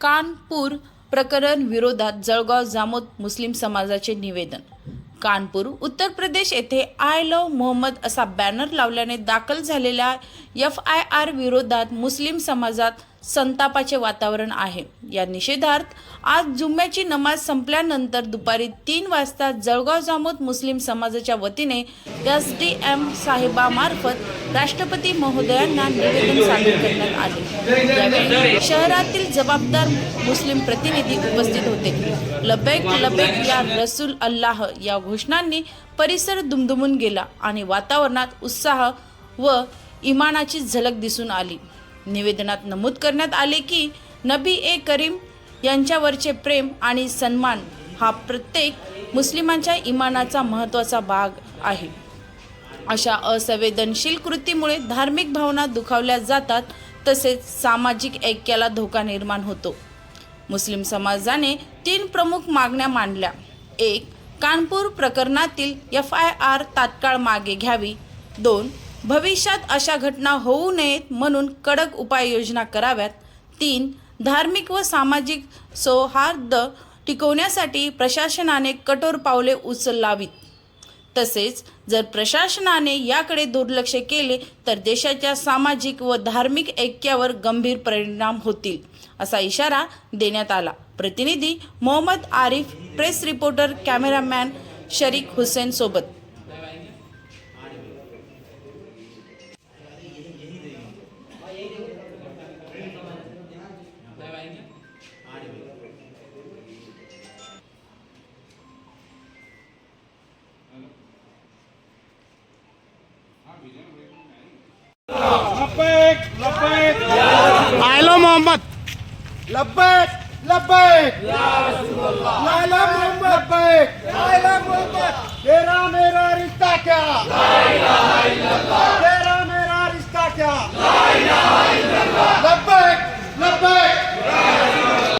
कानपूर प्रकरण विरोधात जळगाव जामोद मुस्लिम समाजाचे निवेदन. कानपूर उत्तर प्रदेश येथे आय लव मोहम्मद असा बॅनर लावल्याने दाखल झालेल्या एफ आय आर विरोधात मुस्लिम समाजात संतापाचे वातावरण आहे. या निषेधार्थ आज जुम्म्याची नमाज संपल्यानंतर दुपारी तीन वाजता जळगाव जामोद मुस्लिम समाजाच्या वतीने एस डी एम साहेबामार्फत राष्ट्रपती महोदयांना निवेदन सादर करण्यात आले. यावेळी शहरातील जबाबदार मुस्लिम प्रतिनिधी उपस्थित होते. लबेक लबेक या रसूल अल्लाह या घोषणांनी परिसर दुमदुमून गेला आणि वातावरणात उत्साह व इमानाची झलक दिसून आली. निवेदनात नमूद करण्यात आले की नबी ए करीम यांच्यावरचे प्रेम आणि सन्मान हा प्रत्येक मुस्लिमांच्या इमानाचा महत्त्वाचा भाग आहे. अशा असंवेदनशील कृतीमुळे धार्मिक भावना दुखावल्या जातात तसेच सामाजिक ऐक्याला धोका निर्माण होतो. मुस्लिम समाजाने तीन प्रमुख मागण्या मांडल्या. एक कानपूर प्रकरणातील एफ आय आर तात्काळ मागे घ्यावी. दोन भविष्यात अशा घटना होऊ नयेत म्हणून कडक उपाययोजना कराव्यात. तीन धार्मिक व सामाजिक सौहार्द टिकवण्यासाठी प्रशासनाने कठोर पावले उचलावीत. तसेच जर प्रशासनाने याकडे दुर्लक्ष केले तर देशाच्या सामाजिक व धार्मिक ऐक्यावर गंभीर परिणाम होतील असा इशारा देण्यात आला. प्रतिनिधी Mohammad Arif press reporter cameraman Sharique Hussain सोबत. Lepek, lepek. Ailo Muhammad. Lepek, lepek. Ya Rasulullah. Lepek, lepek. Ailo Muhammad. Mera mera rista kya? La ilaha illallah.